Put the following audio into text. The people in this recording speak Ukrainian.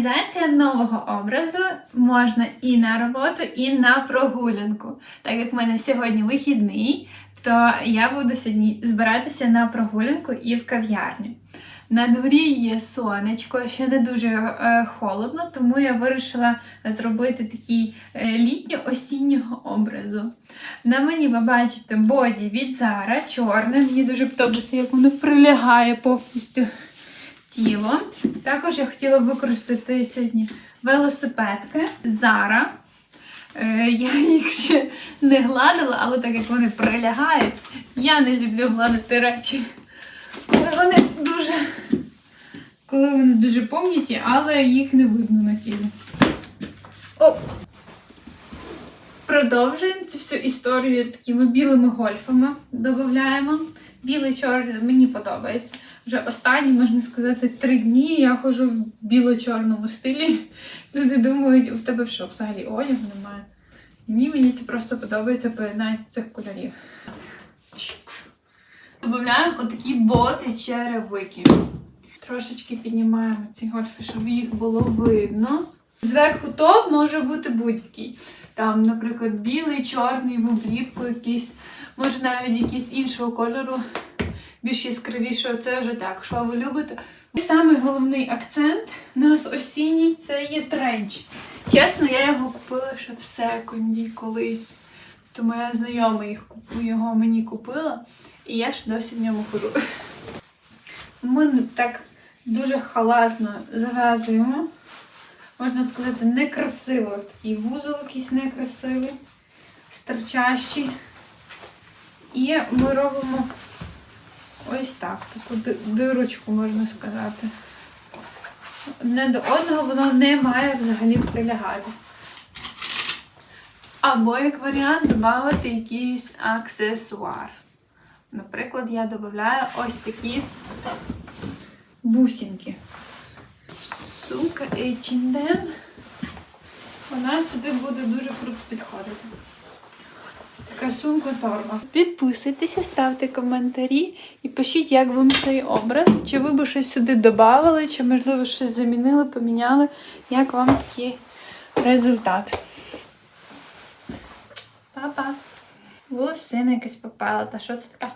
Реалізація нового образу можна і на роботу, і на прогулянку. Так як в мене сьогодні вихідний, то я буду сьогодні збиратися на прогулянку і в кав'ярню. На дворі є сонечко, ще не дуже е, холодно, тому я вирішила зробити такий е, літньо-осіннього образу. На мені ви бачите боді від Zara, чорне. Мені дуже подобається, як воно прилягає повністю тілом. Також я хотіла використати сьогодні велосипедки Zara. Е, Я їх ще не гладила, але так як вони прилягають, я не люблю гладити речі. Коли вони дуже, коли вони дуже помніті, але їх не видно на тілі. Оп! Продовжуємо цю всю історію такими білими гольфами. Додаємо. Білий чорний мені подобається. Вже останні, можна сказати, три дні я ходжу в біло-чорному стилі. Люди думають, у тебе що, взагалі одягу немає. Ні, мені це просто подобається поєднання цих кольорів. Додаємо отакі боти черевики. Трошечки піднімаємо ці гольфи, щоб їх було видно. Зверху топ може бути будь-який. Там, наприклад, білий, чорний, в обліпку якийсь, може навіть якийсь іншого кольору, більш яскравішого. Це вже так, що ви любите. Самий головний акцент у нас осінній це є тренч. Чесно, я його купила ще в секунді колись. То моя знайома їх його мені купила, і я ж досі в ньому хожу. Ми так дуже халатно зав'язуємо. Можна сказати, некрасиво. Такий вузол якийсь некрасивий, стерчащий. І ми робимо ось так, таку дирочку, можна сказати. Одне до одного воно не має взагалі прилягати. Або, як варіант, додати якийсь аксесуар. Наприклад, я додаю ось такі бусинки. Сумка H&M. Вона сюди буде дуже круто підходити. Ось така сумка торба. Підписуйтеся, ставте коментарі і пишіть, як вам цей образ. Чи ви б щось сюди додали, чи, можливо, щось замінили, поміняли. Як вам такий результат? Па-па. Волосина якась попала. Та що це таке?